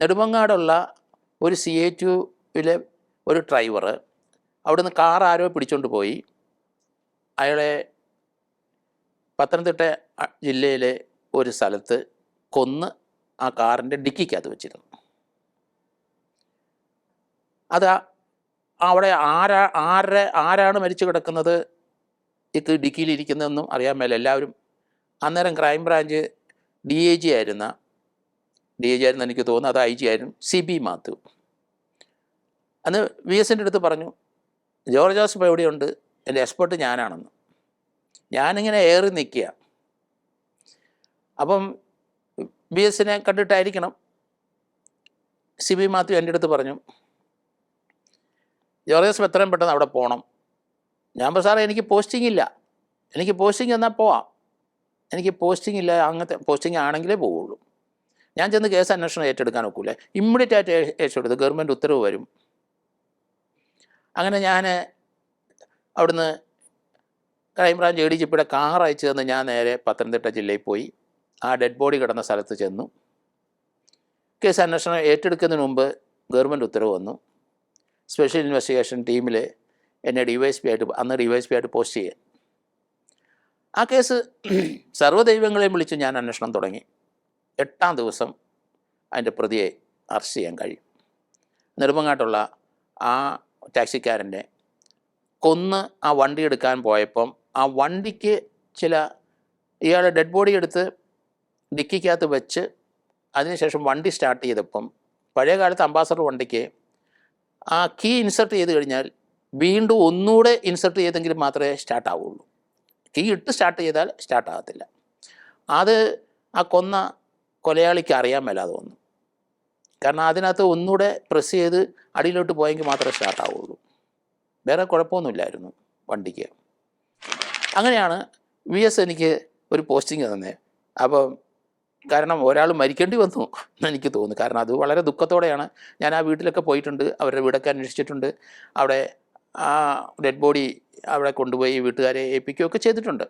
നെടുമങ്ങാടുള്ള ഒരു C A ടുവിലെ ഒരു driver അവിടുന്ന് കാർ ആരോ പിടിച്ചുകൊണ്ട് പോയി. അയാളെ പത്തനംതിട്ട ജില്ലയിലെ ഒരു സ്ഥലത്ത് കൊന്ന് ആ കാറിന്റെ ഡിക്കിക്കകത്ത് വെച്ചിരുന്നു. അത് അവിടെ ആരാ ആരെ ആരാണ് മരിച്ചു കിടക്കുന്നത്? ഇത് ഡിക്കിയിലിരിക്കുന്നതെന്നും അറിയാൻ മേല എല്ലാവരും അന്നേരം crime branch D A G ആയിരുന്ന ഡി എ ജി ആയിരുന്നു എനിക്ക് തോന്നുന്നു അത് ഐ ജി ആയിരുന്നു സി ബി മാത്യു അന്ന് വി എസിന്റെ അടുത്ത് പറഞ്ഞു ജോർജ് ജോസഫ് എവിടെയുണ്ട്? എന്റെ എക്സ്പെർട്ട് ഞാനാണെന്ന്. ഞാനിങ്ങനെ ഏറി നിൽക്കുക. അപ്പം ബി എസിനെ കണ്ടിട്ടായിരിക്കണം സി ബി മാത്യു എന്റെ അടുത്ത് പറഞ്ഞു ജോർജ് ജോസഫ് എത്രയും പെട്ടെന്ന് അവിടെ പോകണം ഞാൻ പറഞ്ഞു സാറേ എനിക്ക് പോസ്റ്റിംഗ് ഇല്ല. എനിക്ക് പോസ്റ്റിംഗ് എന്നാൽ പോവാം. എനിക്ക് പോസ്റ്റിംഗ് ഇല്ല അങ്ങനത്തെ പോസ്റ്റിംഗ് ആണെങ്കിലേ പോവുള്ളൂ. ഞാൻ ചെന്ന് കേസ് അന്വേഷണം ഏറ്റെടുക്കാൻ ഒക്കില്ല ഇമ്മീഡിയറ്റ് ആയിട്ട് ഏറ്റെടുത്ത് ഗവൺമെന്റ് ഉത്തരവ് വരും. അങ്ങനെ ഞാൻ അവിടുന്ന് crime branch A D G പിയുടെ കാർ അയച്ചു തന്ന് ഞാൻ നേരെ പത്തനംതിട്ട ജില്ലയിൽ പോയി. ആ ഡെഡ് ബോഡി കിടന്ന സ്ഥലത്ത് ചെന്നു. കേസ് അന്വേഷണം ഏറ്റെടുക്കുന്നതിന് മുമ്പ് ഗവൺമെന്റ് ഉത്തരവ് വന്നു. സ്പെഷ്യൽ ഇൻവെസ്റ്റിഗേഷൻ ടീമിൽ എന്നെ ഡി വൈ എസ് പി ആയിട്ട് അന്ന് ഡി വൈ എസ് പി ആയിട്ട് പോസ്റ്റ് ചെയ്യാൻ ആ കേസ് സർവദൈവങ്ങളെയും വിളിച്ച് ഞാൻ അന്വേഷണം തുടങ്ങി. എട്ടാം ദിവസം അതിന്റെ പ്രതിയെ അറസ്റ്റ് ചെയ്യാൻ കഴിയും. നെടുമങ്ങാട്ടുള്ള ആ ടാക്സിക്കാരന്റെ കൊന്ന് ആ വണ്ടി എടുക്കാൻ പോയപ്പം ആ വണ്ടിക്ക് ചില ഇയാളെ ഡെഡ് ബോഡി എടുത്ത് ഡിക്കിക്കകത്ത് വെച്ച് അതിനുശേഷം വണ്ടി സ്റ്റാർട്ട് ചെയ്തപ്പം പഴയ കാലത്ത് അംബാസഡർ വണ്ടിക്ക് ആ കീ ഇൻസർട്ട് ചെയ്ത് കഴിഞ്ഞാൽ വീണ്ടും ഒന്നുകൂടെ ഇൻസർട്ട് ചെയ്തെങ്കിൽ മാത്രമേ സ്റ്റാർട്ട് ആവുള്ളൂ. കീ ഇട്ട് സ്റ്റാർട്ട് ചെയ്താൽ സ്റ്റാർട്ട് ആകത്തില്ല. അത് ആ കൊന്ന കൊലയാളിക്ക് അറിയാൻ മേലാതെ വന്നു കാരണം അതിനകത്ത് ഒന്നുകൂടെ പ്രസ് ചെയ്ത് അടിയിലോട്ട് പോയെങ്കിൽ മാത്രമേ സ്റ്റാർട്ടാവുള്ളൂ വേറെ കുഴപ്പമൊന്നുമില്ലായിരുന്നു വണ്ടിക്ക്. അങ്ങനെയാണ് വി എസ് എനിക്ക് ഒരു പോസ്റ്റിംഗ് തന്നെ. അപ്പം കാരണം ഒരാൾ മരിക്കേണ്ടി വന്നു എനിക്ക് തോന്നുന്നു. കാരണം അത് വളരെ ദുഃഖത്തോടെയാണ്. ഞാൻ ആ വീട്ടിലൊക്കെ പോയിട്ടുണ്ട്. അവരുടെ വീടൊക്കെ അന്വേഷിച്ചിട്ടുണ്ട്. അവിടെ ആ ഡെഡ് ബോഡി അവിടെ കൊണ്ടുപോയി വീട്ടുകാരെ ഏൽപ്പിക്കുകയൊക്കെ ചെയ്തിട്ടുണ്ട്.